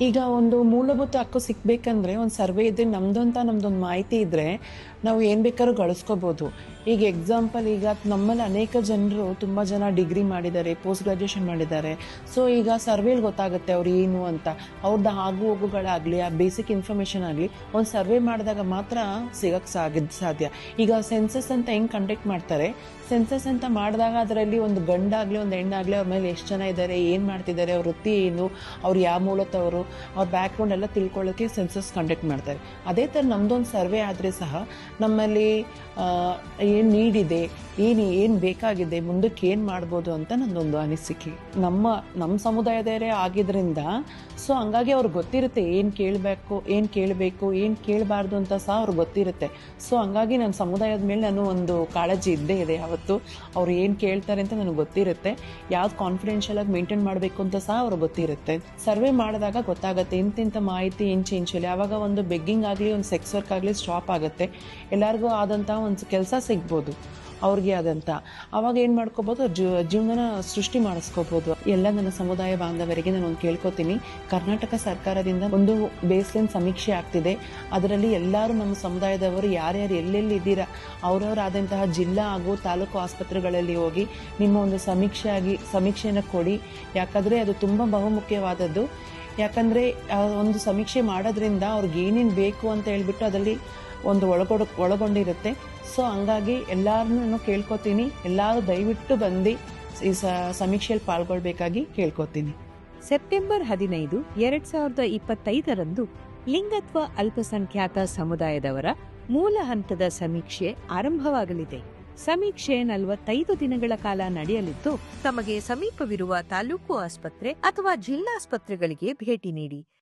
ಈಗ ಒಂದು ಮೂಲಭೂತ ಹಕ್ಕು ಸಿಕ್ಬೇಕಂದ್ರೆ ಒಂದು ಸರ್ವೆ ಇದ್ರೆ ನಮ್ದು ಅಂತ ನಮ್ದೊಂದು ಮಾಹಿತಿ ಇದ್ರೆ ನಾವು ಏನು ಬೇಕಾದ್ರೂ ಗಳಿಸ್ಕೋಬೋದು. ಈಗ ಎಕ್ಸಾಂಪಲ್ ಈಗ ನಮ್ಮಲ್ಲಿ ಅನೇಕ ಜನರು ತುಂಬ ಜನ ಡಿಗ್ರಿ ಮಾಡಿದ್ದಾರೆ ಪೋಸ್ಟ್ ಗ್ರಾಜುಯೇಷನ್ ಮಾಡಿದ್ದಾರೆ. ಸೊ ಈಗ ಸರ್ವೇಲಿ ಗೊತ್ತಾಗುತ್ತೆ ಅವ್ರು ಏನು ಅಂತ. ಅವ್ರದ್ದು ಆಗು ಹೋಗುಗಳಾಗಲಿ, ಆ ಬೇಸಿಕ್ ಇನ್ಫಾರ್ಮೇಶನ್ ಆಗಲಿ ಒಂದು ಸರ್ವೆ ಮಾಡಿದಾಗ ಮಾತ್ರ ಸಿಗಕ್ಕೆ ಸಾಗಿದ್ ಸಾಧ್ಯ. ಈಗ ಸೆನ್ಸಸ್ ಅಂತ ಹೆಂಗೆ ಕಂಡಕ್ಟ್ ಮಾಡ್ತಾರೆ? ಸೆನ್ಸಸ್ ಅಂತ ಮಾಡಿದಾಗ ಅದರಲ್ಲಿ ಒಂದು ಗಂಡಾಗಲಿ, ಒಂದು ಹೆಣ್ಣಾಗಲಿ ಅವ್ರ ಮೇಲೆ ಎಷ್ಟು ಜನ ಇದ್ದಾರೆ, ಏನು ಮಾಡ್ತಿದ್ದಾರೆ, ಅವ್ರ ವೃತ್ತಿ ಏನು, ಅವ್ರು ಯಾವ ಮೂಲತವರು ಅವ್ರ ಬ್ಯಾಕ್ಗ್ರೌಂಡ್ ಎಲ್ಲ ತಿಳ್ಕೊಳ್ಳೋಕ್ಕೆ ಸೆನ್ಸಸ್ ಕಂಡಕ್ಟ್ ಮಾಡ್ತಾರೆ. ಅದೇ ಥರ ನಮ್ದೊಂದು ಸರ್ವೆ ಆದರೆ ಸಹ ನಮ್ಮಲ್ಲಿ ಏನು ನೀಡಿದೆ ಏನು ಏನು ಬೇಕಾಗಿದೆ, ಮುಂದಕ್ಕೆ ಏನು ಮಾಡ್ಬೋದು ಅಂತ ನನ್ನೊಂದು ಅನಿಸಿಕೆ. ನಮ್ಮ ನಮ್ಮ ಸಮುದಾಯದವರೇ ಆಗಿದ್ರಿಂದ ಸೊ ಹಂಗಾಗಿ ಅವ್ರಿಗೆ ಗೊತ್ತಿರುತ್ತೆ ಏನು ಕೇಳಬೇಕು ಏನು ಕೇಳಬೇಕು, ಏನು ಕೇಳಬಾರ್ದು ಅಂತ ಸಹ ಅವ್ರಿಗೆ ಗೊತ್ತಿರುತ್ತೆ. ಸೊ ಹಂಗಾಗಿ ನನ್ನ ಸಮುದಾಯದ ಮೇಲೆ ನಾನು ಒಂದು ಕಾಳಜಿ ಇದ್ದೇ ಇದೆ ಯಾವತ್ತು. ಅವ್ರು ಏನು ಕೇಳ್ತಾರೆ ಅಂತ ನನಗೆ ಗೊತ್ತಿರುತ್ತೆ. ಯಾವ್ದು ಕಾನ್ಫಿಡೆನ್ಷಿಯಲ್ ಆಗಿ ಮೇಂಟೈನ್ ಮಾಡಬೇಕು ಅಂತ ಸಹ ಅವ್ರಿಗೆ ಗೊತ್ತಿರುತ್ತೆ. ಸರ್ವೆ ಮಾಡಿದಾಗ ಗೊತ್ತಾಗುತ್ತೆ ಇಂತಿಂಥ ಮಾಹಿತಿ ಇಂಚು ಇಂಚಲ್ಲಿ ಆವಾಗ ಒಂದು ಬೆಗ್ಗಿಂಗ್ ಆಗಲಿ, ಒಂದು ಸೆಕ್ಸ್ ವರ್ಕ್ ಆಗಲಿ ಸ್ಟಾಪ್ ಆಗುತ್ತೆ. ಎಲ್ಲರಿಗೂ ಆದಂಥ ಒಂದು ಕೆಲಸ ಸಿಗ್ಬೋದು. ಅವ್ರಿಗೆ ಆದಂಥ ಅವಾಗ ಏನು ಮಾಡ್ಕೋಬೋದು? ಜೀವನ ಸೃಷ್ಟಿ ಮಾಡಿಸ್ಕೋಬೋದು. ಎಲ್ಲ ನನ್ನ ಸಮುದಾಯ ಬಾಂಧವರಿಗೆ ನಾನು ಒಂದು ಕೇಳ್ಕೊತೀನಿ. ಕರ್ನಾಟಕ ಸರ್ಕಾರದಿಂದ ಒಂದು ಬೇಸ್ಲೈನ್ ಸಮೀಕ್ಷೆ ಆಗ್ತಿದೆ. ಅದರಲ್ಲಿ ಎಲ್ಲರೂ ನಮ್ಮ ಸಮುದಾಯದವರು ಯಾರ್ಯಾರು ಎಲ್ಲೆಲ್ಲಿ ಇದ್ದೀರಾ, ಅವರವರಾದಂತಹ ಜಿಲ್ಲಾ ಹಾಗೂ ತಾಲೂಕು ಆಸ್ಪತ್ರೆಗಳಲ್ಲಿ ಹೋಗಿ ನಿಮ್ಮ ಒಂದು ಸಮೀಕ್ಷೆ ಆಗಿ ಸಮೀಕ್ಷೆಯನ್ನು ಕೊಡಿ. ಯಾಕಂದರೆ ಅದು ತುಂಬ ಬಹುಮುಖ್ಯವಾದದ್ದು. ಯಾಕಂದರೆ ಒಂದು ಸಮೀಕ್ಷೆ ಮಾಡೋದ್ರಿಂದ ಅವ್ರಿಗೆ ಏನೇನು ಬೇಕು ಅಂತ ಹೇಳ್ಬಿಟ್ಟು ಅದರಲ್ಲಿ ಒಂದು ಒಳಗೊಡ, ಒಳಗೊಂಡಿರುತ್ತೆ. ಸೊ ಹಂಗಾಗಿ ಎಲ್ಲರನ್ನೂ ನಾನು ಕೇಳ್ಕೊತೀನಿ. ಎಲ್ಲರೂ ದಯವಿಟ್ಟು ಬಂದು ಈ ಸಮೀಕ್ಷೆಯಲ್ಲಿ ಪಾಲ್ಗೊಳ್ಬೇಕಾಗಿ ಕೇಳ್ಕೊತೀನಿ. ಸೆಪ್ಟೆಂಬರ್ ಹದಿನೈದು, ಎರಡ್ ಸಾವಿರದ ಇಪ್ಪತ್ತೈದರಂದು ಲಿಂಗತ್ವ ಅಲ್ಪಸಂಖ್ಯಾತ ಸಮುದಾಯದವರ ಮೂಲ ಹಂತದ ಸಮೀಕ್ಷೆ ಆರಂಭವಾಗಲಿದೆ. ಸಮೀಕ್ಷೆ ನಲವತ್ತೈದು ದಿನಗಳ ಕಾಲ ನಡೆಯಲಿದ್ದು, ತಮಗೆ ಸಮೀಪವಿರುವ ತಾಲೂಕು ಆಸ್ಪತ್ರೆ ಅಥವಾ ಜಿಲ್ಲಾಸ್ಪತ್ರೆಗಳಿಗೆ ಭೇಟಿ ನೀಡಿ.